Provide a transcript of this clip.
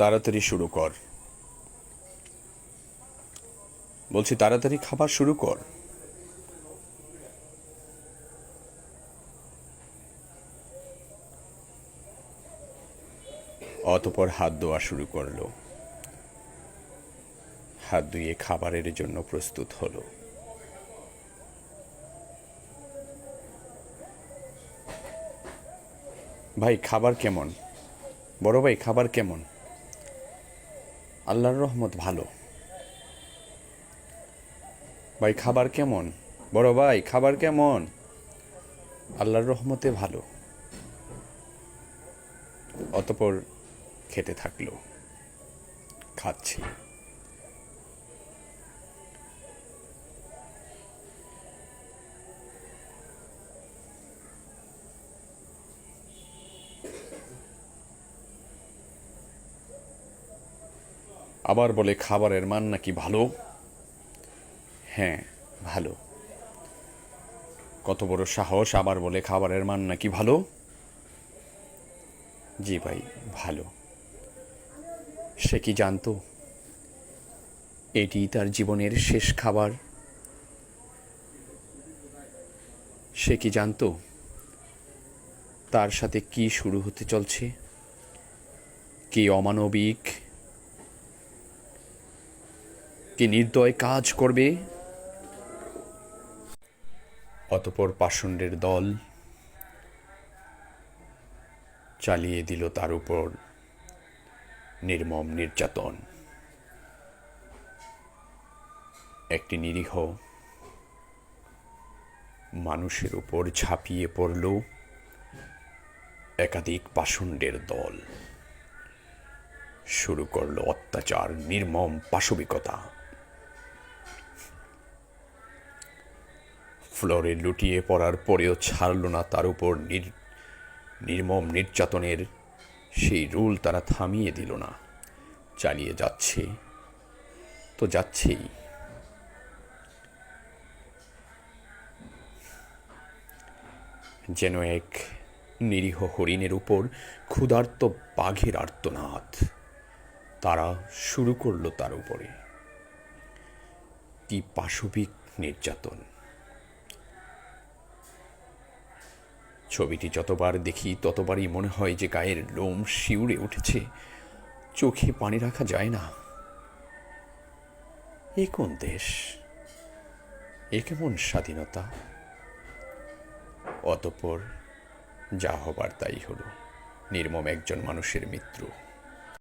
তাড়াতাড়ি শুরু কর। বলছি, তাড়াতাড়ি খাবার শুরু কর। অতপর হাত ধোয়া শুরু করল। হাত ধুয়ে খাবারের জন্য প্রস্তুত হলো। ভাই, খাবার কেমন? বড় ভাই, খাবার কেমন? আল্লাহর রহমত ভালো। ভাই, খাবার কেমন? বড় ভাই, খাবার কেমন? আল্লাহর রহমতে ভালো। অতপর খেতে থাকল। খাচ্ছি। আবার বলে খাবারের মান নাকি ভালো? হ্যাঁ ভালো। কত বড় সাহস আবার বলে খাবারের মান নাকি ভালো? জি ভাই, ভালো। সে কি জানতো? এটি তার জীবনের শেষ খাবার। সে কি জানতো? তার সাথে কি শুরু হতে চলছে? কি অমানবিক কি নির্দয় কাজ করবে। অতপর পাষণ্ডের দল চালিয়ে দিল তার উপর নির্মম নির্যাতন। একটি নিরীহ মানুষের উপর ঝাঁপিয়ে পড়ল একাধিক পাষণ্ডের দল। শুরু করল অত্যাচার, নির্মম পাশবিকতা। ফ্লোরে লুটিয়ে পড়ার পরেও ছাড়ল না তার উপর নির, নির্মম নির্যাতনের। সেই রুল তারা থামিয়ে দিল না। চালিয়ে যাচ্ছে। তো যাচ্ছেই। যেন এক নিরীহ হরিণের উপর ক্ষুধার্ত বাঘের আর্তনাদ। তারা শুরু করল তার উপরে। কি পাশবিক নির্যাতন। ছবিটি যতবার দেখি, ততবারই মনে হয় যে গায়ের লোম শিউরে উঠেছে। চোখে পানি রাখা যায় না। এ কোন দেশ? এ কেমন স্বাধীনতা? অতপর যা হবার তাই হলো। নির্মম একজন মানুষের মৃত্যু।